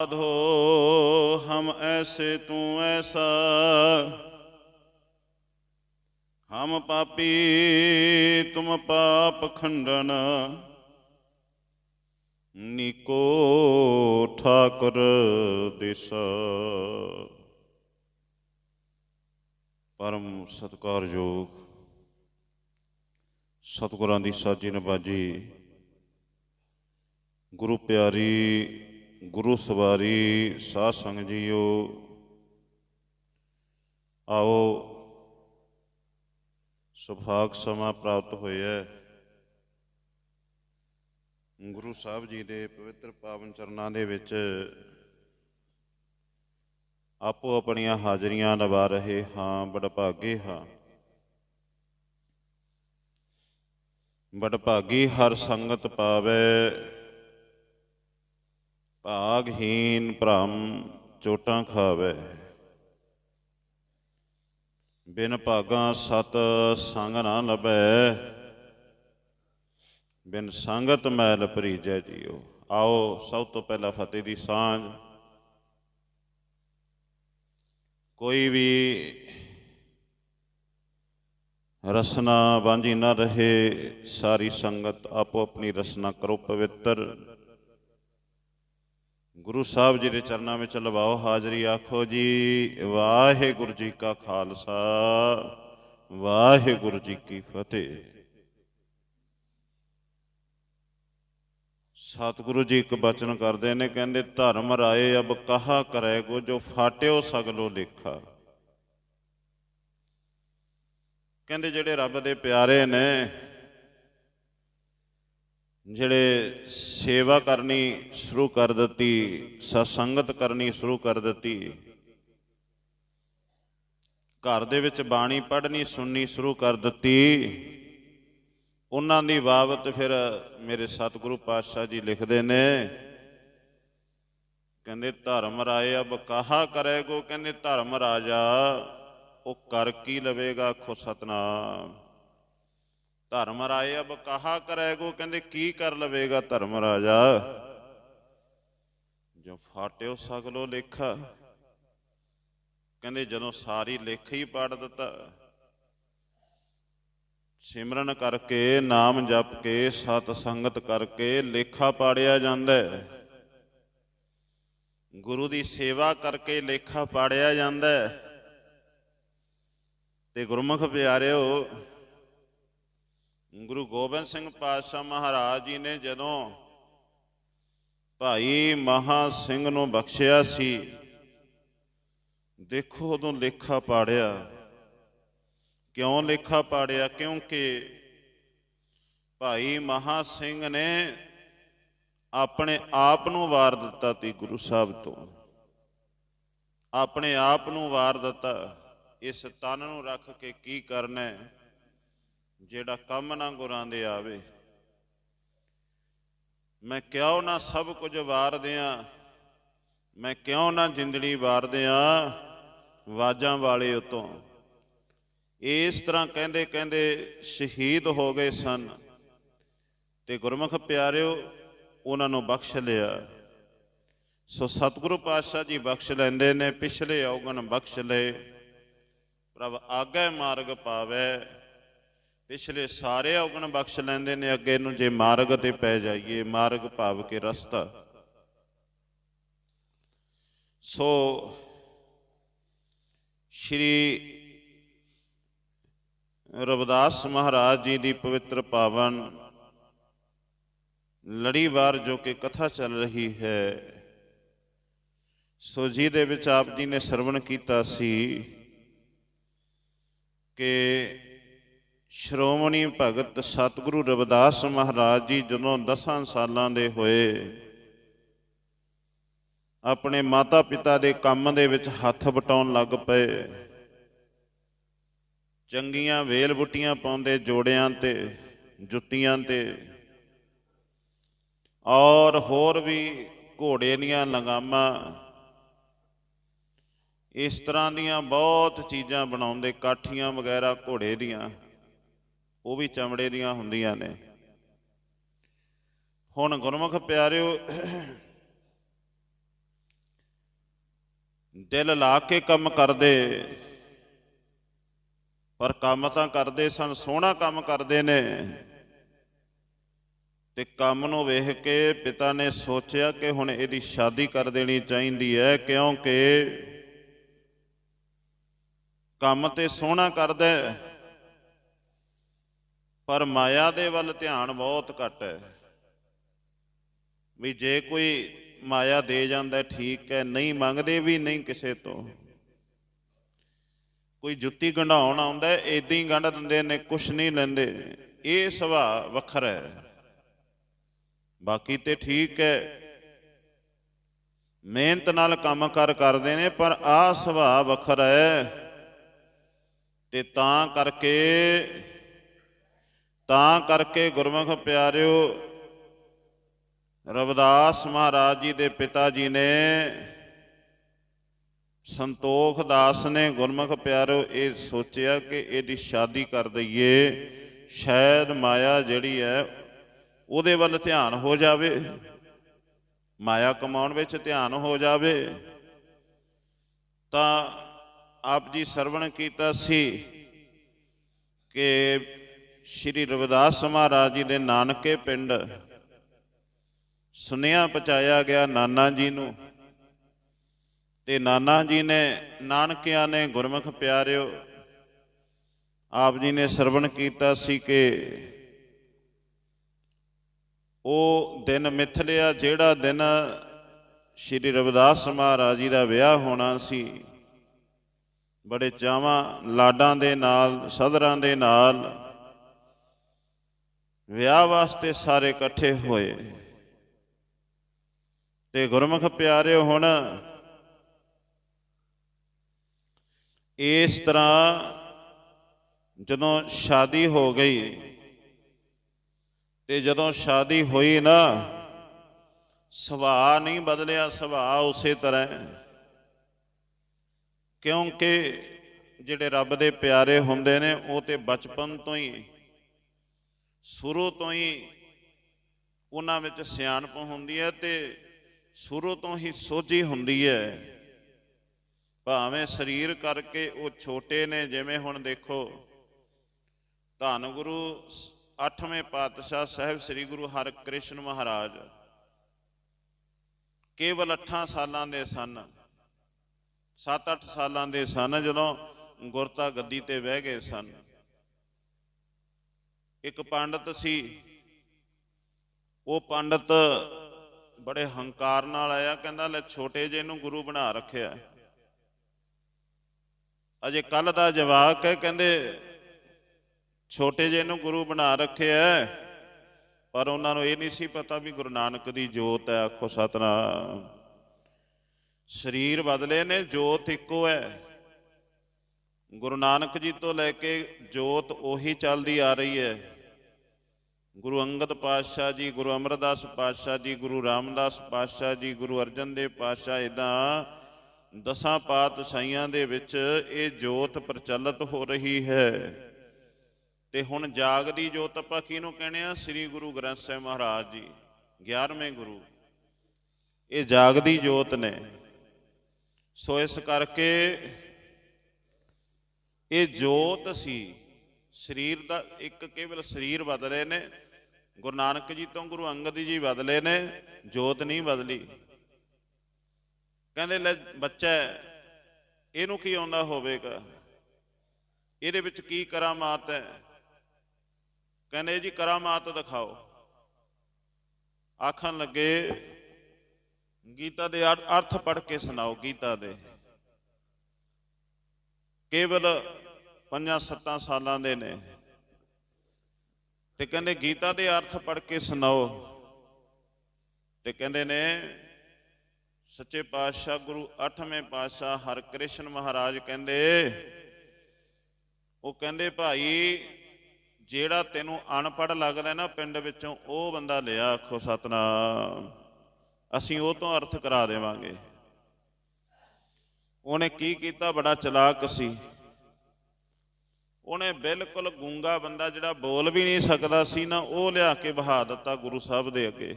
ਸਾਧੋ, ਹਮ ਐਸੇ ਤੂੰ ਐਸਾ। ਹਮ ਪਾਪੀ, ਤੁਮ ਪਾਪ ਖੰਡਨ। ਨਿਕੋ ਠਾਕੁਰ ਦੇਸਾ। ਪਰਮ ਸਤਕਾਰਯੋਗ ਸਤਗੁਰਾਂ ਦੀ ਸਾਜੀ ਨਵਾਜੀ ਗੁਰੂ ਪਿਆਰੀ ਗੁਰੂ ਸਵਾਰੀ ਸਾਧ ਸੰਗ ਜੀਓ, ਆਓ ਸੁਭਾਗ ਸਮਾਂ ਪ੍ਰਾਪਤ ਹੋਇਆ ਗੁਰੂ ਸਾਹਿਬ ਜੀ ਦੇ ਪਵਿੱਤਰ ਪਾਵਨ ਚਰਨਾਂ ਦੇ ਵਿੱਚ ਆਪੋ ਆਪਣੀਆਂ ਹਾਜ਼ਰੀਆਂ ਨਿਭਾ ਰਹੇ ਹਾਂ, ਬੜਭਾਗੇ ਹਾਂ। ਬੜਭਾਗੀ ਹਰ ਸੰਗਤ ਪਾਵੇ ਭਾਗਹੀਨ ਭ੍ਰਮ ਚੋਟਾਂ ਖਾਵੇ। ਬਿਨ ਭਾਗਾਂ ਸਤ ਸੰਗ ਨਾ ਲਭੈ। ਬਿਨ ਸੰਗਤ ਮੈਲ ਭਰੀਜੈ ਜੀਓ। ਆਓ ਸਭ ਤੋਂ ਪਹਿਲਾਂ ਫਤਿਹ ਦੀ ਸਾਂਝ। ਕੋਈ ਵੀ ਰਸਨਾ ਵਾਂਝੀ ਨਾ ਰਹੇ, ਸਾਰੀ ਸੰਗਤ ਆਪੋ ਆਪਣੀ ਰਸਨਾ ਕਰੋ ਪਵਿੱਤਰ। ਗੁਰੂ ਸਾਹਿਬ ਜੀ ਦੇ ਚਰਨਾਂ ਵਿੱਚ ਲਵਾਓ ਹਾਜ਼ਰੀ, ਆਖੋ ਜੀ, ਵਾਹਿਗੁਰੂ ਜੀ ਕਾ ਖਾਲਸਾ, ਵਾਹਿਗੁਰੂ ਜੀ ਕੀ ਫਤਿਹ। ਸਤਿਗੁਰੂ ਜੀ ਇੱਕ ਬਚਨ ਕਰਦੇ ਨੇ, ਕਹਿੰਦੇ, ਧਰਮ ਰਾਏ ਅਬ ਕਹਾ ਕਰੈ ਕੋ, ਜੋ ਫਾਟਿਓ ਸਗਲੋ ਲੇਖਾ। ਕਹਿੰਦੇ, ਜਿਹੜੇ ਰੱਬ ਦੇ ਪਿਆਰੇ ਨੇ ਜਿਹੜੇ ਸੇਵਾ ਕਰਨੀ ਸ਼ੁਰੂ ਕਰ ਦਿੱਤੀ, ਸਤਸੰਗਤ ਕਰਨੀ ਸ਼ੁਰੂ ਕਰ ਦਿੱਤੀ, ਘਰ ਦੇ ਵਿੱਚ ਬਾਣੀ ਪੜ੍ਹਨੀ, ਸੁਣਨੀ ਸ਼ੁਰੂ ਕਰ ਦਿੱਤੀ, ਉਹਨਾਂ ਦੀ ਬਾਬਤ ਫਿਰ ਮੇਰੇ ਸਤਿਗੁਰੂ ਪਾਤਸ਼ਾਹ ਜੀ ਲਿਖਦੇ ਨੇ, ਕਹਿੰਦੇ ਧਰਮ ਰਾਏ ਅਬ ਕਹਾ ਕਰੇਗੋ ਕਹਿੰਦੇ ਧਰਮ ਰਾਜਾ, ਉਹ ਕਰ ਕੀ ਲਵੇਗਾ ਆਖੋ ਸਤਨਾਮ। ਧਰਮ ਰਾਏ ਅਬ ਕਹਾ ਕਰੇਗੋ ਕਹਿੰਦੇ ਕੀ ਕਰ ਲਵੇਗਾ ਧਰਮ ਰਾਜਾ? ਜੋ ਫਾਟਿਓ ਸਗਲੋ ਲੇਖਾ। ਕਹਿੰਦੇ ਜਦੋਂ ਸਾਰੀ ਲੇਖ ਹੀ ਪੜ ਦਿੱਤਾ। ਸਿਮਰਨ ਕਰਕੇ, ਨਾਮ ਜਪ ਕੇ, ਸਤ ਸੰਗਤ ਕਰਕੇ ਲੇਖਾ ਪਾੜਿਆ ਜਾਂਦਾ ਹੈ। ਗੁਰੂ ਦੀ ਸੇਵਾ ਕਰਕੇ ਲੇਖਾ ਪਾੜਿਆ ਜਾਂਦਾ ਹੈ। ਤੇ ਗੁਰਮੁਖ ਪਿਆਰਿਓ ਗੁਰੂ ਗੋਬਿੰਦ ਸਿੰਘ ਪਾਤਸ਼ਾਹ ਮਹਾਰਾਜ ਜੀ ਨੇ ਜਦੋਂ ਭਾਈ ਮਹਾ ਸਿੰਘ ਨੂੰ ਬਖਸ਼ਿਆ ਸੀ, ਦੇਖੋ ਉਦੋਂ ਲੇਖਾ ਪਾੜਿਆ। ਕਿਉਂ ਲੇਖਾ ਪਾੜਿਆ? ਕਿਉਂਕਿ ਭਾਈ ਮਹਾ ਸਿੰਘ ਨੇ ਆਪਣੇ ਆਪ ਨੂੰ ਵਾਰ ਦਿੱਤਾ ਤੀ ਗੁਰੂ ਸਾਹਿਬ ਤੋਂ। ਆਪਣੇ ਆਪ ਨੂੰ ਵਾਰ ਦਿੱਤਾ। ਇਸ ਤਨ ਨੂੰ ਰੱਖ ਕੇ ਕੀ ਕਰਨਾ ਹੈ? ਜਿਹੜਾ ਕੰਮ ਨਾ ਗੁਰਾਂ ਦੇ ਆਵੇ। ਮੈਂ ਕਿਉਂ ਨਾ ਸਭ ਕੁਝ ਵਾਰਦਿਆਂ ਮੈਂ ਕਿਉਂ ਨਾ ਜਿੰਦੜੀ ਵਾਰਦਿਆਂ ਵਾਜਾਂ ਵਾਲੇ ਉਤੋਂ? ਇਸ ਤਰ੍ਹਾਂ ਕਹਿੰਦੇ ਕਹਿੰਦੇ ਸ਼ਹੀਦ ਹੋ ਗਏ ਸਨ। ਤੇ ਗੁਰਮੁਖ ਪਿਆਰਿਓ, ਉਹਨਾਂ ਨੂੰ ਬਖਸ਼ ਲਿਆ। ਸੋ ਸਤਿਗੁਰੂ ਪਾਤਸ਼ਾਹ ਜੀ ਬਖਸ਼ ਲੈਂਦੇ ਨੇ, ਪਿਛਲੇ ਔਗਣ ਬਖਸ਼ ਲਏ। ਪ੍ਰਭ ਆਗੇ ਮਾਰਗ ਪਾਵੇ। ਪਿਛਲੇ ਸਾਰੇ ਔਗਣ ਬਖਸ਼ ਲੈਂਦੇ ਨੇ, ਅੱਗੇ ਨੂੰ ਜੇ ਮਾਰਗ ਤੇ ਪੈ ਜਾਈਏ, ਮਾਰਗ ਭਾਵ ਕੇ ਰਸਤਾ। ਸੋ ਸ਼੍ਰੀ ਰਵਿਦਾਸ ਮਹਾਰਾਜ ਜੀ ਦੀ ਪਵਿੱਤਰ ਪਾਵਨ ਲੜੀਵਾਰ ਜੋ ਕਿ ਕਥਾ ਚੱਲ ਰਹੀ ਹੈ, ਸੋ ਜੀ ਦੇ ਵਿੱਚ ਆਪ ਜੀ ਨੇ ਸਰਵਣ ਕੀਤਾ ਸੀ ਕਿ ਸ਼੍ਰੋਮਣੀ ਭਗਤ ਸਤਿਗੁਰੂ ਰਵਿਦਾਸ ਮਹਾਰਾਜ ਜੀ ਜਦੋਂ 10 ਸਾਲਾਂ ਦੇ ਹੋਏ, ਆਪਣੇ ਮਾਤਾ ਪਿਤਾ ਦੇ ਕੰਮ ਦੇ ਵਿੱਚ ਹੱਥ ਵਟਾਉਣ ਲੱਗ ਪਏ। ਚੰਗੀਆਂ ਵੇਲ ਬੁੱਟੀਆਂ ਪਾਉਂਦੇ ਜੋੜਿਆਂ ਤੇ, ਜੁੱਤੀਆਂ ਤੇ। ਔਰ ਹੋਰ ਵੀ ਘੋੜੇ ਦੀਆਂ ਲੰਗਾਮਾਂ। ਇਸ ਤਰ੍ਹਾਂ ਦੀਆਂ ਬਹੁਤ ਚੀਜ਼ਾਂ ਬਣਾਉਂਦੇ, ਕਾਠੀਆਂ ਵਗੈਰਾ ਘੋੜੇ ਦੀਆਂ। ਉਹ ਵੀ ਚਮੜੇ ਦੀਆਂ ਹੁੰਦੀਆਂ ਨੇ। ਹੁਣ ਗੁਰਮੁਖ ਪਿਆਰਿਓ ਦਿਲ ਲਾ ਕੇ ਕੰਮ ਕਰਦੇ ਪਰ ਕੰਮ ਤਾਂ ਕਰਦੇ ਸਨ ਸੋਹਣਾ ਕੰਮ ਕਰਦੇ ਨੇ। ਤੇ ਕੰਮ ਨੂੰ ਵੇਖ ਕੇ ਪਿਤਾ ਨੇ ਸੋਚਿਆ ਕਿ ਹੁਣ ਇਹਦੀ ਸ਼ਾਦੀ ਕਰ ਦੇਣੀ ਚਾਹੀਦੀ ਹੈ ਕਿਉਂਕਿ ਕੰਮ ਤੇ ਸੋਹਣਾ ਕਰਦਾ ਹੈ, ਪਰ ਮਾਇਆ ਦੇ ਵੱਲ ਧਿਆਨ ਬਹੁਤ ਘੱਟ ਹੈ। ਵੀ ਜੇ ਕੋਈ ਮਾਇਆ ਦੇ ਜਾਂਦਾ ਠੀਕ ਹੈ, ਨਹੀਂ ਮੰਗਦੇ ਵੀ ਨਹੀਂ ਕਿਸੇ ਤੋਂ। ਕੋਈ ਜੁੱਤੀ ਗੰਢਾਉਣ ਆਉਂਦਾ ਏਦਾਂ ਹੀ ਗੰਢ ਦਿੰਦੇ ਨੇ, ਕੁਛ ਨਹੀਂ ਲੈਂਦੇ। ਇਹ ਸੁਭਾਅ ਵੱਖਰਾ ਹੈ। ਬਾਕੀ ਤੇ ਠੀਕ ਹੈ। ਮਿਹਨਤ ਨਾਲ ਕੰਮ ਕਰ ਕਰਦੇ ਨੇ, ਪਰ ਆ ਸੁਭਾਅ ਵੱਖਰਾ ਹੈ। ਤੇ ਤਾਂ ਕਰਕੇ ਤਾਂ ਕਰਕੇ ਗੁਰਮੁਖ ਪਿਆਰਿਓ, ਰਵਿਦਾਸ ਮਹਾਰਾਜ ਜੀ ਦੇ ਪਿਤਾ ਜੀ ਨੇ ਸੰਤੋਖ ਦਾਸ ਨੇ ਗੁਰਮੁਖ ਪਿਆਰਿਓ ਇਹ ਸੋਚਿਆ ਕਿ ਇਹਦੀ ਸ਼ਾਦੀ ਕਰ ਦਈਏ, ਸ਼ਾਇਦ ਮਾਇਆ ਜਿਹੜੀ ਹੈ ਉਹਦੇ ਵੱਲ ਧਿਆਨ ਹੋ ਜਾਵੇ, ਮਾਇਆ ਕਮਾਉਣ ਵਿੱਚ ਧਿਆਨ ਹੋ ਜਾਵੇ। ਤਾਂ ਆਪ ਜੀ ਸਰਵਣ ਕੀਤਾ ਸੀ ਕਿ ਸ਼੍ਰੀ ਰਵਿਦਾਸ ਮਹਾਰਾਜ ਜੀ ਦੇ ਨਾਨਕੇ ਪਿੰਡ ਸੁਨੇਹਾ ਪਹੁੰਚਾਇਆ ਗਿਆ ਨਾਨਾ ਜੀ ਨੂੰ ਤੇ ਨਾਨਾ ਜੀ ਨੇ ਨਾਨਕਿਆਂ ਨੇ ਗੁਰਮੁਖ ਪਿਆਰਿਓ, ਆਪ ਜੀ ਨੇ ਸਰਵਣ ਕੀਤਾ ਸੀ ਕਿ ਉਹ ਦਿਨ ਮਿਥਲਿਆ ਜਿਹੜਾ ਦਿਨ ਸ਼੍ਰੀ ਰਵਿਦਾਸ ਮਹਾਰਾਜ ਜੀ ਦਾ ਵਿਆਹ ਹੋਣਾ ਸੀ, ਬੜੇ ਚਾਵਾਂ ਲਾਡਾਂ ਦੇ ਨਾਲ, ਸਦਰਾਂ ਦੇ ਨਾਲ ਵਿਆਹ ਵਾਸਤੇ ਸਾਰੇ ਇਕੱਠੇ ਹੋਏ। ਤੇ ਗੁਰਮੁਖ ਪਿਆਰਿਓ, ਹੁਣ ਇਸ ਤਰ੍ਹਾਂ ਜਦੋਂ ਸ਼ਾਦੀ ਹੋ ਗਈ ਤੇ ਜਦੋਂ ਸ਼ਾਦੀ ਹੋਈ ਨਾ, ਸੁਭਾਅ ਨਹੀਂ ਬਦਲਿਆ, ਸੁਭਾਅ ਉਸੇ ਤਰ੍ਹਾਂ ਕਿਉਂਕਿ ਜਿਹੜੇ ਰੱਬ ਦੇ ਪਿਆਰੇ ਹੁੰਦੇ ਨੇ, ਉਹ ਤੇ ਬਚਪਨ ਤੋਂ ਹੀ ਸ਼ੁਰੂ ਤੋਂ ਹੀ ਉਹਨਾਂ ਵਿੱਚ ਸਿਆਣਪ ਹੁੰਦੀ ਹੈ ਤੇ ਸ਼ੁਰੂ ਤੋਂ ਹੀ ਸੋਝੀ ਹੁੰਦੀ ਹੈ। ਭਾਵੇਂ ਸਰੀਰ ਕਰਕੇ ਉਹ ਛੋਟੇ ਨੇ, ਜਿਵੇਂ ਹੁਣ ਦੇਖੋ, ਧੰਨ ਗੁਰੂ ਸ- ਅੱਠਵੇਂ ਪਾਤਸ਼ਾਹ ਸਾਹਿਬ ਸ੍ਰੀ ਗੁਰੂ ਹਰਿਕ੍ਰਿਸ਼ਨ ਮਹਾਰਾਜ ਕੇਵਲ 8 ਸਾਲਾਂ ਦੇ ਸਨ 7-8 ਸਾਲਾਂ ਦੇ ਸਨ ਜਦੋਂ ਗੁਰਤਾ ਗੱਦੀ ਤੇ ਬਹਿ ਗਏ ਸਨ। ਇੱਕ ਪੰਡਤ ਸੀ। ਉਹ ਪੰਡਤ ਬੜੇ ਹੰਕਾਰ ਨਾਲ ਆਇਆ ਕਹਿੰਦਾ ਲੈ ਛੋਟੇ ਜਿਹੇ ਨੂੰ ਗੁਰੂ ਬਣਾ ਰੱਖਿਆ। ਅਜੇ ਕੱਲ ਦਾ ਜਵਾਕ ਹੈ ਕਹਿੰਦੇ ਛੋਟੇ ਜਿਹੇ ਨੂੰ ਗੁਰੂ ਬਣਾ ਰੱਖਿਆ ਹੈ, ਪਰ ਉਹਨਾਂ ਨੂੰ ਇਹ ਨਹੀਂ ਸੀ ਪਤਾ ਵੀ ਗੁਰੂ ਨਾਨਕ ਦੀ ਜੋਤ ਹੈ ਆਖੋ ਸਤਨਾਮ। ਸਰੀਰ ਬਦਲੇ ਨੇ ਜੋਤ ਇੱਕੋ ਹੈ। ਗੁਰੂ ਨਾਨਕ ਜੀ ਤੋਂ ਲੈ ਕੇ ਜੋਤ ਉਹੀ ਚੱਲਦੀ ਆ ਰਹੀ ਹੈ। ਗੁਰੂ ਅੰਗਦ ਪਾਤਸ਼ਾਹ ਜੀ, ਗੁਰੂ ਅਮਰਦਾਸ ਪਾਤਸ਼ਾਹ ਜੀ, ਗੁਰੂ ਰਾਮਦਾਸ ਪਾਤਸ਼ਾਹ ਜੀ, ਗੁਰੂ ਅਰਜਨ ਦੇਵ ਪਾਤਸ਼ਾਹ ਇਦਾਂ ਦਸਾਂ ਪਾਤਸ਼ਾਹੀਆਂ ਦੇ ਵਿੱਚ ਇਹ ਜੋਤ ਪ੍ਰਚਲਿਤ ਹੋ ਰਹੀ ਹੈ। ਤੇ ਹੁਣ ਜਾਗਦੀ ਜੋਤ ਆਪਾਂ ਕਿਹਨੂੰ ਕਹਿੰਦੇ ਆ ਸ੍ਰੀ ਗੁਰੂ ਗ੍ਰੰਥ ਸਾਹਿਬ ਮਹਾਰਾਜ ਜੀ 11ਵੇਂ ਗੁਰੂ। ਇਹ ਜਾਗਦੀ ਜੋਤ ਨੇ। ਸੋ ਇਸ ਕਰਕੇ ਇਹ ਜੋਤ ਸੀ। ਸਰੀਰ ਦਾ ਇੱਕ ਕੇਵਲ ਸਰੀਰ ਬਦਲੇ ਨੇ ਗੁਰੂ ਨਾਨਕ ਜੀ ਤੋਂ ਗੁਰੂ ਅੰਗਦ ਜੀ ਬਦਲੇ ਨੇ, ਜੋਤ ਨਹੀਂ ਬਦਲੀ। ਕਹਿੰਦੇ ਲੈ ਬੱਚਾ, ਇਹਨੂੰ ਕੀ ਆਉਂਦਾ ਹੋਵੇਗਾ? ਇਹਦੇ ਵਿੱਚ ਕੀ ਕਰਾਮਾਤ ਹੈ? ਕਹਿੰਦੇ ਜੀ ਕਰਾਮਾਤ ਦਿਖਾਓ। ਆਖਣ ਲੱਗੇ, ਗੀਤਾ ਦੇ ਅਰਥ ਪੜ੍ਹ ਕੇ ਸੁਣਾਓ ਗੀਤਾ ਦੇ। ਕੇਵਲ ਪੰਜਾਂ ਸੱਤਾਂ ਸਾਲਾਂ ਦੇ ਨੇ। ਤੇ ਕਹਿੰਦੇ ਗੀਤਾ ਦੇ ਅਰਥ ਪੜ੍ਹ ਕੇ ਸੁਣਾਓ। ਤੇ ਕਹਿੰਦੇ ਨੇ, ਸੱਚੇ ਪਾਤਸ਼ਾਹ ਗੁਰੂ 8ਵੇਂ ਪਾਤਸ਼ਾਹ ਹਰਕ੍ਰਿਸ਼ਨ ਮਹਾਰਾਜ ਕਹਿੰਦੇ, ਉਹ ਕਹਿੰਦੇ ਭਾਈ, ਜਿਹੜਾ ਤੈਨੂੰ ਅਨਪੜ੍ਹ ਲੱਗਦਾ ਨਾ ਪਿੰਡ ਵਿੱਚੋਂ, ਉਹ ਬੰਦਾ ਲਿਆ ਆਖੋ ਸਤਨਾਮ। ਅਸੀਂ ਉਹ ਤੋਂ ਅਰਥ ਕਰਾ ਦੇਵਾਂਗੇ। ਉਹਨੇ ਕੀ ਕੀਤਾ? ਬੜਾ ਚਲਾਕ ਸੀ। ਉਹਨੇ ਬਿਲਕੁਲ ਗੂੰਗਾ ਬੰਦਾ ਜਿਹੜਾ ਬੋਲ ਵੀ ਨਹੀਂ ਸਕਦਾ ਸੀ ਨਾ, ਉਹ ਲਿਆ ਕੇ ਬਹਾ ਦਿੱਤਾ ਗੁਰੂ ਸਾਹਿਬ ਦੇ ਅੱਗੇ।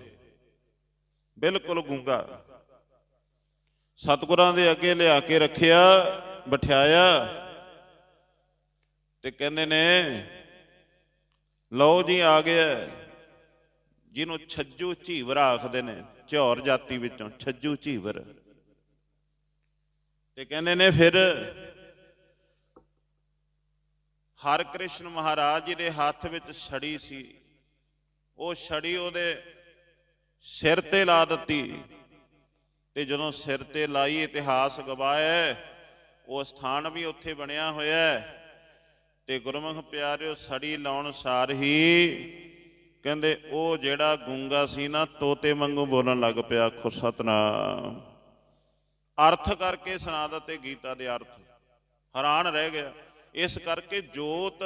ਬਿਲਕੁਲ ਗੂੰਗਾ। ਸਤਿਗੁਰਾਂ ਦੇ ਅੱਗੇ ਲਿਆ ਕੇ ਰੱਖਿਆ, ਬਿਠਾਇਆ ਤੇ ਕਹਿੰਦੇ ਨੇ, ਲਓ ਜੀ ਆ ਗਿਆ। ਜਿਹਨੂੰ ਛੱਜੂ ਝੀਵਰ ਆਖਦੇ ਨੇ, ਝੌਰ ਜਾਤੀ ਵਿੱਚੋਂ, ਛੱਜੂ ਝੀਵਰ। ਤੇ ਕਹਿੰਦੇ ਨੇ ਫਿਰ ਹਰ ਕ੍ਰਿਸ਼ਨ ਮਹਾਰਾਜ ਜੀ ਦੇ ਹੱਥ ਵਿੱਚ ਛੜੀ ਸੀ। ਉਹ ਛੜੀ ਉਹਦੇ ਸਿਰ ਤੇ ਲਾ ਦਿੱਤੀ ਤੇ ਜਦੋਂ ਸਿਰ ਤੇ ਲਾਈ, ਇਤਿਹਾਸ ਗਵਾਇਆ ਉਹ ਸਥਾਨ ਵੀ ਉੱਥੇ ਬਣਿਆ ਹੋਇਆ ਹੈ। ਤੇ ਗੁਰਮੁਖ ਪਿਆਰਿਓ ਸੜੀ ਲਾਉਣ ਸਾਰ ਹੀ ਕਹਿੰਦੇ, ਉਹ ਜਿਹੜਾ ਗੁੰਗਾ ਸੀ ਨਾ, ਤੋਤੇ ਵਾਂਗੂ ਬੋਲਣ ਲੱਗ ਪਿਆ ਖੁ ਸਤਨਾਮ। ਅਰਥ ਕਰਕੇ ਸੁਣਾ ਦਿੱਤੇ ਗੀਤਾ ਦੇ ਅਰਥ। ਹੈਰਾਨ ਰਹਿ ਗਿਆ। ਇਸ ਕਰਕੇ ਜੋਤ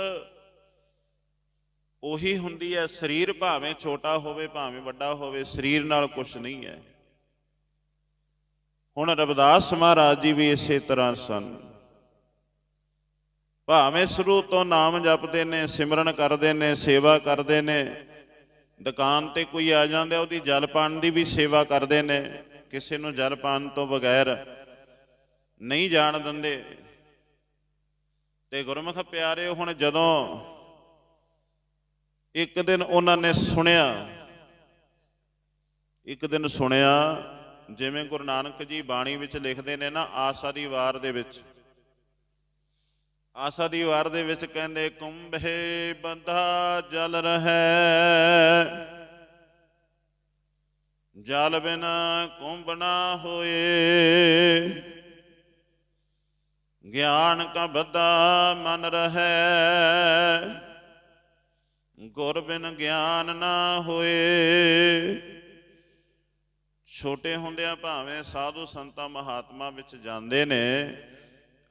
ਉਹੀ ਹੁੰਦੀ ਹੈ, ਸਰੀਰ ਭਾਵੇਂ ਛੋਟਾ ਹੋਵੇ, ਭਾਵੇਂ ਵੱਡਾ ਹੋਵੇ, ਸਰੀਰ ਨਾਲ ਕੁਝ ਨਹੀਂ ਹੈ। ਹੁਣ ਰਵਿਦਾਸ ਮਹਾਰਾਜ ਜੀ ਵੀ ਇਸੇ ਤਰ੍ਹਾਂ ਸਨ। ਭਾਵੇਂ ਸ਼ੁਰੂ ਤੋਂ ਨਾਮ ਜਪਦੇ ਨੇ, ਸਿਮਰਨ ਕਰਦੇ ਨੇ, ਸੇਵਾ ਕਰਦੇ ਨੇ, ਦੁਕਾਨ ਤੇ ਕੋਈ ਆ ਜਾਂਦਾ, ਉਹਦੀ ਜਲ ਪਾਣ ਦੀ ਵੀ ਸੇਵਾ ਕਰਦੇ ਨੇ, ਕਿਸੇ ਨੂੰ ਜਲ ਪਾਣ ਤੋਂ ਬਗੈਰ ਨਹੀਂ ਜਾਣ ਦਿੰਦੇ। ਤੇ ਗੁਰਮੁਖ ਪਿਆਰੇ ਹੁਣ ਜਦੋਂ ਇੱਕ ਦਿਨ ਉਹਨਾਂ ਨੇ ਸੁਣਿਆ, ਇੱਕ ਦਿਨ ਸੁਣਿਆ, ਜਿਵੇਂ ਗੁਰੂ ਨਾਨਕ ਜੀ ਬਾਣੀ ਵਿੱਚ ਲਿਖਦੇ ਨੇ ਨਾ, ਆਸਾ ਦੀ ਵਾਰ ਦੇ ਵਿੱਚ। ਆਸਾ ਦੀ ਵਾਰ ਦੇ ਵਿੱਚ ਕਹਿੰਦੇ, ਕੁੰਭੇ ਬੰਧਾ ਜਲ ਰਹੈ, ਜਲ ਬਿਨ ਕੁੰਭ ਨਾ ਹੋਏ। ਗਿਆਨ ਕਾ ਬੱਧਾ ਮਨ ਰਹੈ। ਗੁਰ ਬਿਨ ਗਿਆਨ ਨਾ ਹੋਏ। ਛੋਟੇ ਹੁੰਦਿਆਂ ਭਾਵੇਂ ਸਾਧੂ ਸੰਤਾਂ ਮਹਾਤਮਾ ਵਿੱਚ ਜਾਂਦੇ ਨੇ,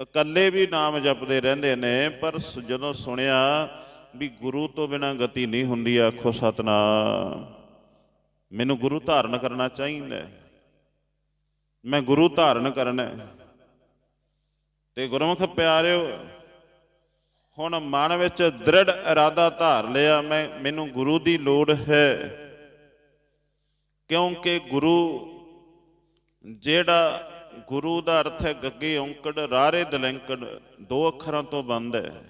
ਇਕੱਲੇ ਵੀ ਨਾਮ ਜਪਦੇ ਰਹਿੰਦੇ ਨੇ, ਪਰ ਸ- ਜਦੋਂ ਸੁਣਿਆ ਵੀ ਗੁਰੂ ਤੋਂ ਬਿਨਾ ਗਤੀ ਨਹੀਂ ਹੁੰਦੀ, ਆਖੋ ਸਤਨਾਮ, ਮੈਨੂੰ ਗੁਰੂ ਧਾਰਨ ਕਰਨਾ ਚਾਹੀਦਾ ਮੈਂ ਗੁਰੂ ਧਾਰਨ ਕਰਨਾ ਹੈ। ਤੇ ਗੁਰਮੁਖ ਪਿਆਰਿਓ, ਹੁਣ ਮਨ ਵਿੱਚ ਦ੍ਰਿੜ ਇਰਾਦਾ ਧਾਰ ਲਿਆ ਮੈਂ, ਮੈਨੂੰ ਗੁਰੂ ਦੀ ਲੋੜ ਹੈ। ਕਿਉਂਕਿ ਗੁਰੂ ਜਿਹੜਾ ਗੁਰੂ ਦਾ ਅਰਥ ਹੈ ਗੱਗੇ ਔਂਕੜ, ਰਾਰੇ ਦਲੰਕੜ, ਦੋ ਅੱਖਰਾਂ ਤੋਂ ਬੰਦ ਹੈ।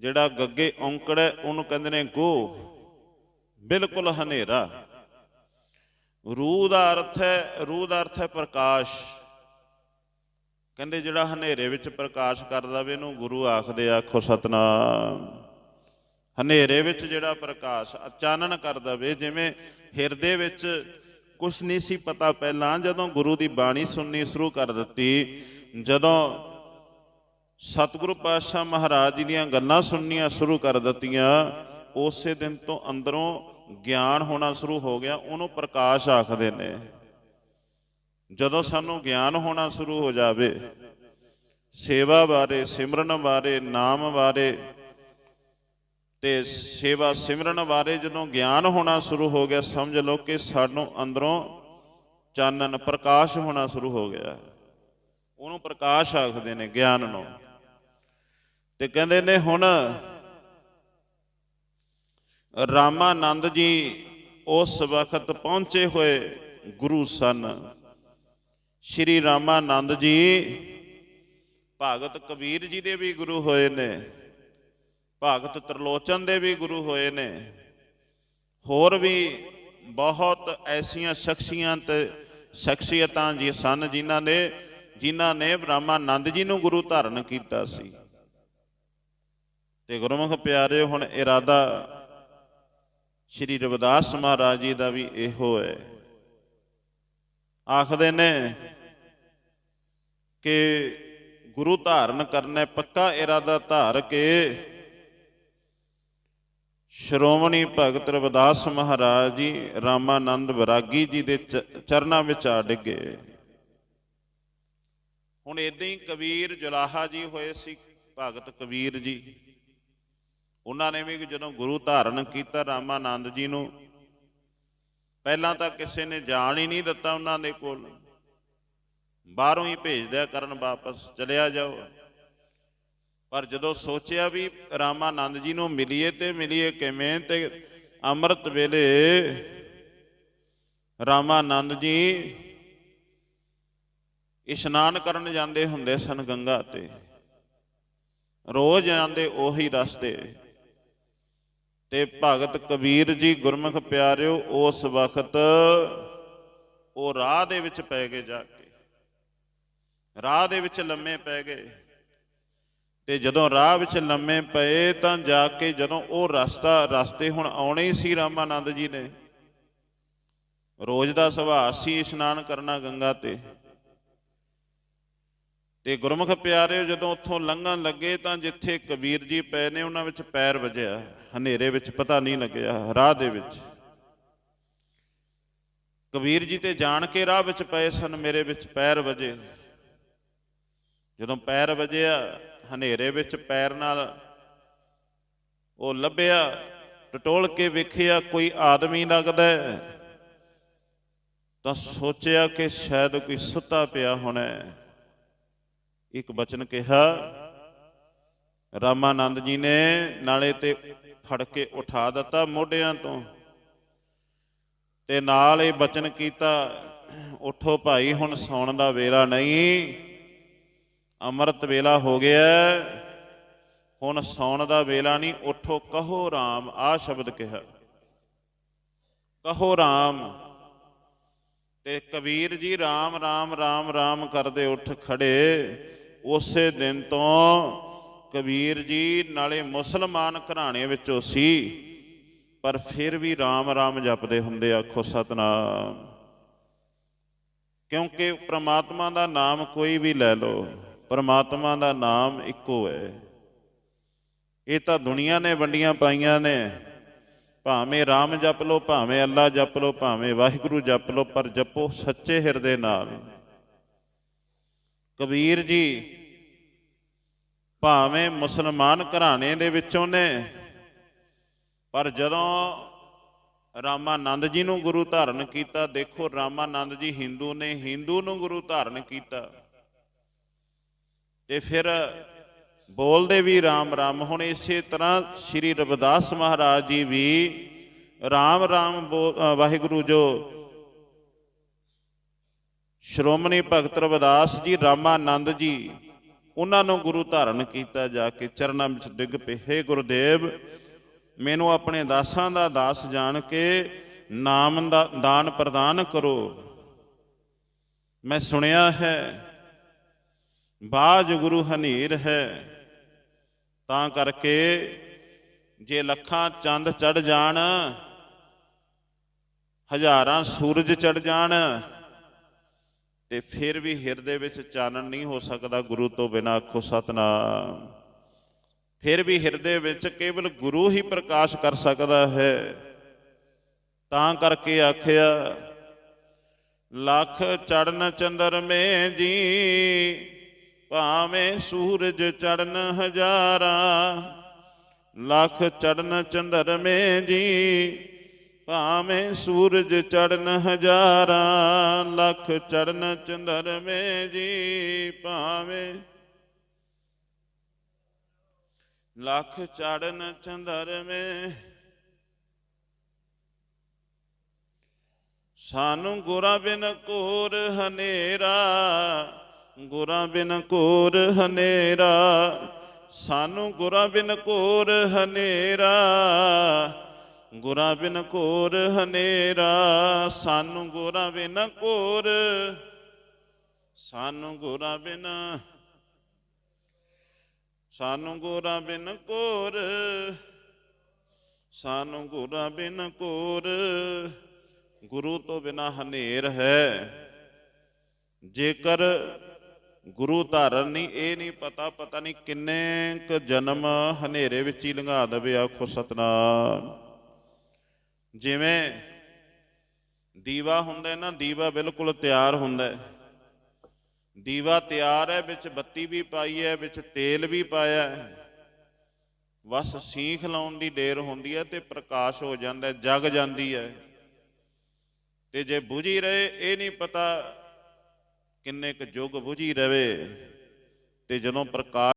ਜਿਹੜਾ ਗੱਗੇ ਔਂਕੜ ਹੈ, ਉਹਨੂੰ ਕਹਿੰਦੇ ਨੇ ਗੋ ਬਿਲਕੁਲ ਹਨੇਰਾ। ਰੂਹ ਦਾ ਅਰਥ ਹੈ, ਰੂਹ ਦਾ ਅਰਥ ਹੈ ਪ੍ਰਕਾਸ਼। ਕਹਿੰਦੇ ਜਿਹੜਾ ਹਨੇਰੇ ਵਿੱਚ ਪ੍ਰਕਾਸ਼ ਕਰਦਾ ਵੇ ਇਹਨੂੰ ਗੁਰੂ ਆਖਦੇ ਆ, ਆਖੋ ਸਤਨਾਮ। ਹਨੇਰੇ ਵਿੱਚ ਜਿਹੜਾ ਪ੍ਰਕਾਸ਼ ਚਾਨਣ ਕਰ ਵੇ ਜਿਵੇਂ ਹਿਰਦੇ ਵਿੱਚ ਕੁਛ ਨਹੀਂ ਸੀ ਪਤਾ ਪਹਿਲਾਂ ਜਦੋਂ ਗੁਰੂ ਦੀ ਬਾਣੀ ਸੁਣਨੀ ਸ਼ੁਰੂ ਕਰ ਦਿੱਤੀ ਜਦੋਂ ਸਤਿਗੁਰੂ ਪਾਤਸ਼ਾਹ ਮਹਾਰਾਜ ਜੀ ਦੀਆਂ ਗੱਲਾਂ ਸੁਣਨੀਆਂ ਸ਼ੁਰੂ ਕਰ ਦਿੱਤੀਆਂ ਉਸੇ ਦਿਨ ਤੋਂ ਅੰਦਰੋਂ ਗਿਆਨ ਹੋਣਾ ਸ਼ੁਰੂ ਹੋ ਗਿਆ ਉਹਨੂੰ ਪ੍ਰਕਾਸ਼ ਆਖਦੇ ਨੇ। ਜਦੋਂ ਸਾਨੂੰ ਗਿਆਨ ਹੋਣਾ ਸ਼ੁਰੂ ਹੋ ਜਾਵੇ, ਸੇਵਾ ਬਾਰੇ, ਸਿਮਰਨ ਬਾਰੇ, ਨਾਮ ਬਾਰੇ, ਤੇ ਸੇਵਾ ਸਿਮਰਨ ਬਾਰੇ ਜਦੋਂ ਗਿਆਨ ਹੋਣਾ ਸ਼ੁਰੂ ਹੋ ਗਿਆ, ਸਮਝ ਲਓ ਕਿ ਸਾਨੂੰ ਅੰਦਰੋਂ ਚਾਨਣ, ਪ੍ਰਕਾਸ਼ ਹੋਣਾ ਸ਼ੁਰੂ ਹੋ ਗਿਆ। ਉਹਨੂੰ ਪ੍ਰਕਾਸ਼ ਆਖਦੇ ਨੇ ਗਿਆਨ ਨੂੰ। ਤੇ ਕਹਿੰਦੇ ਨੇ ਹੁਣ ਰਾਮਾਨੰਦ ਜੀ ਉਸ ਵਕਤ ਪਹੁੰਚੇ ਹੋਏ ਗੁਰੂ ਸਨ। ਸ਼੍ਰੀ ਰਾਮਾਨੰਦ ਜੀ, ਭਗਤ ਕਬੀਰ ਜੀ ਦੇ ਵੀ ਗੁਰੂ ਹੋਏ ਨੇ, ਭਗਤ ਤਰਲੋਚਨ ਦੇ ਵੀ ਗੁਰੂ ਹੋਏ ਨੇ, ਹੋਰ ਵੀ ਬਹੁਤ ਐਸੀਆਂ ਸ਼ਖਸੀਅਤ ਸ਼ਖਸੀਅਤਾਂ ਜੀ ਸਨ ਜਿਨ੍ਹਾਂ ਨੇ ਜਿਨ੍ਹਾਂ ਨੇ ਰਾਮਾਨੰਦ ਜੀ ਨੂੰ ਗੁਰੂ ਧਾਰਨ ਕੀਤਾ ਸੀ। ਤੇ ਗੁਰਮੁਖ ਪਿਆਰਿਓ, ਹੁਣ ਇਰਾਦਾ ਸ਼੍ਰੀ ਰਵਿਦਾਸ ਮਹਾਰਾਜ ਜੀ ਦਾ ਵੀ ਇਹੋ ਹੈ। ਆਖਦੇ ਨੇ ਕਿ ਗੁਰੂ ਧਾਰਨ ਕਰਨਾ, ਪੱਕਾ ਇਰਾਦਾ ਧਾਰ ਕੇ ਸ਼੍ਰੋਮਣੀ ਭਗਤ ਰਵਿਦਾਸ ਮਹਾਰਾਜ ਜੀ, ਰਾਮਾਨੰਦ ਵਿਰਾਗੀ ਜੀ ਦੇ ਚ- ਚਰਨਾਂ ਵਿੱਚ ਆ ਡਿੱਗੇ। ਹੁਣ ਇਦਾਂ ਹੀ ਕਬੀਰ ਜੁਲਾਹਾ ਜੀ ਹੋਏ ਸੀ, ਭਗਤ ਕਬੀਰ ਜੀ। ਉਹਨਾਂ ਨੇ ਵੀ ਜਦੋਂ ਗੁਰੂ ਧਾਰਨ ਕੀਤਾ ਰਾਮਾਨੰਦ ਜੀ ਨੂੰ, ਪਹਿਲਾਂ ਤਾਂ ਕਿਸੇ ਨੇ ਜਾਣ ਹੀ ਨਹੀਂ ਦਿੱਤਾ ਉਹਨਾਂ ਦੇ ਕੋਲ। ਬਾਹਰੋਂ ਹੀ ਭੇਜ ਦਿਆ ਕਰਨ, ਵਾਪਸ ਚਲਿਆ ਜਾਓ। ਪਰ ਜਦੋਂ ਸੋਚਿਆ ਵੀ ਰਾਮਾਨੰਦ ਜੀ ਨੂੰ ਮਿਲੀਏ ਤੇ ਮਿਲੀਏ ਕਿਵੇਂ ਤੇ ਅੰਮ੍ਰਿਤ ਵੇਲੇ ਰਾਮਾਨੰਦ ਜੀ ਇਸ਼ਨਾਨ ਕਰਨ ਜਾਂਦੇ ਹੁੰਦੇ ਸਨ ਗੰਗਾ ਤੇ। ਰੋਜ਼ ਜਾਂਦੇ ਉਹੀ ਰਸਤੇ। ਤੇ ਭਗਤ ਕਬੀਰ ਜੀ ਗੁਰਮੁਖ ਪਿਆਰਿਓ, ਉਸ ਵਕਤ ਉਹ ਰਾਹ ਦੇ ਵਿੱਚ ਪੈ ਗਏ ਜਾ ਰਾਹ ਦੇ ਵਿੱਚ ਲੰਮੇ ਪੈ ਗਏ। ਤੇ ਜਦੋਂ ਰਾਹ ਵਿੱਚ ਲੰਮੇ ਪਏ ਤਾਂ ਜਾ ਕੇ ਜਦੋਂ ਉਹ ਰਸਤਾ, ਰਸਤੇ ਹੁਣ ਆਉਣੇ ਹੀ ਸੀ ਰਾਮਾਨੰਦ ਜੀ ਨੇ। ਰੋਜ਼ ਦਾ ਸੁਭਾਅ ਸੀ ਇਸ਼ਨਾਨ ਕਰਨਾ ਗੰਗਾ ਤੇ। ਤੇ ਗੁਰਮੁਖ ਪਿਆਰਿਓ, ਜਦੋਂ ਉੱਥੋਂ ਲੰਘਣ ਲੱਗੇ ਤਾਂ ਜਿੱਥੇ ਕਬੀਰ ਜੀ ਪਏ ਨੇ, ਉਹਨਾਂ ਵਿੱਚ ਪੈਰ ਵਜਿਆ। ਹਨੇਰੇ ਵਿੱਚ ਪਤਾ ਨਹੀਂ ਲੱਗਿਆ, ਰਾਹ ਦੇ ਵਿੱਚ। ਕਬੀਰ ਜੀ ਤੇ ਜਾਣ ਕੇ ਰਾਹ ਵਿੱਚ ਪਏ ਸਨ, ਮੇਰੇ ਵਿੱਚ ਪੈਰ ਵਜੇ। ਜਦੋਂ ਪੈਰ ਵਜਿਆ, ਹਨੇਰੇ ਵਿੱਚ ਪੈਰ ਨਾਲ ਉਹ ਲੱਭਿਆ, ਟਟੋਲ ਕੇ ਵੇਖਿਆ, ਕੋਈ ਆਦਮੀ ਲੱਗਦਾ ਤਾਂ ਸੋਚਿਆ ਕਿ ਸ਼ਾਇਦ ਕੋਈ ਸੁੱਤਾ ਪਿਆ ਹੋਣਾ ਇੱਕ ਬਚਨ ਕਿਹਾ, ਰਾਮਾਨੰਦ ਜੀ ਨੇ ਨਾਲੇ ਤੇ ਫੜ ਕੇ ਉਠਾ ਦਿੱਤਾ ਮੋਢਿਆਂ ਤੋਂ ਤੇ ਨਾਲ ਇਹ ਬਚਨ ਕੀਤਾ, ਉਠੋ ਭਾਈ, ਹੁਣ ਸੌਣ ਦਾ ਵੇਲਾ ਨਹੀਂ। ਅੰਮ੍ਰਿਤ ਵੇਲਾ ਹੋ ਗਿਆ ਹੁਣ ਸੌਣ ਦਾ ਵੇਲਾ ਨਹੀਂ, ਉਠੋ ਕਹੋ RAM ਆ ਸ਼ਬਦ ਕਿਹਾ। ਕਹੋ RAM ਤੇ Kabir ji RAM RAM RAM RAM ਕਰਦੇ ਉੱਠ ਖੜੇ। ਉਸੇ ਦਿਨ ਤੋਂ ਕਬੀਰ ਜੀ ਨਾਲੇ ਮੁਸਲਮਾਨ ਘਰਾਣੇ ਵਿੱਚੋਂ ਸੀ, ਪਰ ਫਿਰ ਵੀ RAM RAM ਜਪਦੇ ਹੁੰਦੇ, ਆਖੋ ਸਤਨਾਮ। ਕਿਉਂਕਿ ਪ੍ਰਮਾਤਮਾ ਦਾ ਨਾਮ ਕੋਈ ਵੀ ਲੈ ਲਓ। ਪਰਮਾਤਮਾ ਦਾ ਨਾਮ ਇੱਕੋ ਹੈ। ਇਹ ਤਾਂ ਦੁਨੀਆ ਨੇ ਵੰਡੀਆਂ ਪਾਈਆਂ ਨੇ। ਭਾਵੇਂ RAM ਜਪ ਲਓ, ਭਾਵੇਂ ਅੱਲਾ ਜਪ ਲਓ, ਭਾਵੇਂ ਵਾਹਿਗੁਰੂ ਜਪ ਲਓ, ਪਰ ਜਪੋ ਸੱਚੇ ਹਿਰਦੇ ਨਾਲ। ਕਬੀਰ ਜੀ, ਭਾਵੇਂ ਮੁਸਲਮਾਨ ਘਰਾਣੇ ਦੇ ਵਿੱਚੋਂ ਨੇ, ਪਰ ਜਦੋਂ ਰਾਮਾਨੰਦ ਜੀ ਨੂੰ ਗੁਰੂ ਧਾਰਨ ਕੀਤਾ, ਦੇਖੋ ਰਾਮਾਨੰਦ ਜੀ ਹਿੰਦੂ ਨੇ ਹਿੰਦੂ ਨੂੰ ਗੁਰੂ ਧਾਰਨ ਕੀਤਾ। ਤੇ ਫਿਰ ਬੋਲਦੇ ਵੀ ਰਾਮ ਰਾਮ, ਹੁਣ ਇਸੇ ਤਰ੍ਹਾਂ ਸ੍ਰੀ ਰਵਿਦਾਸ ਮਹਾਰਾਜ ਜੀ ਵੀ ਰਾਮ ਰਾਮ ਬੋਲ- ਵਾਹਿਗੁਰੂ ਜੋ ਸ਼੍ਰੋਮਣੀ ਭਗਤ ਰਵਿਦਾਸ ਜੀ, ਰਾਮਾਨੰਦ ਜੀ, ਉਹਨਾਂ ਨੂੰ ਗੁਰੂ ਧਾਰਨ ਕੀਤਾ ਜਾ ਕੇ ਚਰਨਾਂ ਵਿੱਚ ਡਿੱਗ ਪਏ। ਹੇ ਗੁਰਦੇਵ, ਮੈਨੂੰ ਆਪਣੇ ਦਾਸਾਂ ਦਾ ਦਾਸ ਜਾਣ ਕੇ ਨਾਮ ਦਾ ਦਾਨ ਪ੍ਰਦਾਨ ਕਰੋ। ਮੈਂ ਸੁਣਿਆ ਹੈ ਬਾਜ ਗੁਰੂ ਹਨੇਰ ਹੈ। ਤਾਂ ਕਰਕੇ ਜੇ ਲੱਖਾਂ ਚੰਦ ਚੜ ਜਾਣ, ਹਜ਼ਾਰਾਂ ਸੂਰਜ ਚੜ ਜਾਣ, ਤੇ ਫਿਰ ਵੀ ਹਿਰਦੇ ਵਿੱਚ ਚਾਨਣ ਨਹੀਂ ਹੋ ਸਕਦਾ ਗੁਰੂ ਤੋਂ ਬਿਨਾਂ ਆਖੋ ਸਤਨਾਮ। ਫਿਰ ਵੀ ਹਿਰਦੇ ਵਿੱਚ ਕੇਵਲ ਗੁਰੂ ਹੀ ਪ੍ਰਕਾਸ਼ ਕਰ ਸਕਦਾ ਹੈ। ਤਾਂ ਕਰਕੇ ਆਖਿਆ, ਲੱਖ ਚੜਨ ਚੰਦਰ ਮੇ ਜੀ ਭਾਵੇਂ ਸੂਰਜ ਚੜਨ ਹਜ਼ਾਰਾ, ਲੱਖ ਚੜਨ ਚੰਦਰ ਮੇ ਜੀ, ਭਾਵੇਂ ਸੂਰਜ ਚੜਨ ਹਜ਼ਾਰਾਂ, ਲੱਖ ਚੜਨ ਚੰਦਰ ਜੀ, ਭਾਵੇਂ ਲੱਖ ਚੜਨ ਚੰਦਰ ਮੇ ਸਾਨੂੰ ਗੁਰਾਂ ਬਿਨ ਕੋਰ ਹਨੇਰਾ ਗੁਰਾਂ ਬਿਨ ਕੋਰ ਹਨੇਰਾ, ਸਾਨੂੰ ਗੁਰਾਂ ਬਿਨ ਕੋਰ ਹਨੇਰਾ। ਗੁਰਾਂ ਬਿਨ ਕੋਰ ਹਨੇਰਾ, ਸਾਨੂੰ ਗੁਰਾਂ ਬਿਨ ਕੋਰ ਸਾਨੂੰ ਗੁਰਾਂ ਬਿਨ, ਸਾਨੂੰ ਗੁਰਾਂ ਬਿਨ ਕੋਰ ਸਾਨੂੰ ਗੁਰਾਂ ਬਿਨ ਕੋਰ ਗੁਰੂ ਤੋਂ ਬਿਨਾ ਹਨੇਰ ਹੈ। ਜੇਕਰ ਗੁਰੂ ਧਾਰਨ ਨਹੀਂ ਇਹ ਨਹੀਂ ਪਤਾ ਪਤਾ ਨਹੀਂ ਕਿੰਨੇ ਕ ਜਨਮ ਹਨੇਰੇ ਵਿੱਚ ਹੀ ਲੰਘਾ ਦਵੇ, ਆਖੋ ਸਤਨਾਮ। ਜਿਵੇਂ ਦੀਵਾ ਹੁੰਦਾ ਨਾ, ਦੀਵਾ ਬਿਲਕੁਲ ਤਿਆਰ ਹੁੰਦਾ ਹੈ। ਦੀਵਾ ਤਿਆਰ ਹੈ, ਵਿੱਚ ਬੱਤੀ ਵੀ ਪਾਈ ਹੈ, ਵਿੱਚ ਤੇਲ ਵੀ ਪਾਇਆ ਹੈ। ਬਸ ਸੀਖ ਲਾਉਣ ਦੀ ਡੇਰ ਹੁੰਦੀ ਹੈ ਤੇ ਪ੍ਰਕਾਸ਼ ਹੋ ਜਾਂਦਾ ਜਗ ਜਾਂਦੀ ਹੈ। ਤੇ ਜੇ ਬੁਝੀ ਰਹੇ, ਇਹ ਨਹੀਂ ਪਤਾ ਕਿੰਨੇ ਕੁ ਯੁੱਗ ਬੁਝੀ ਰਵੇ ਤੇ ਜਦੋਂ ਪ੍ਰਕਾਸ਼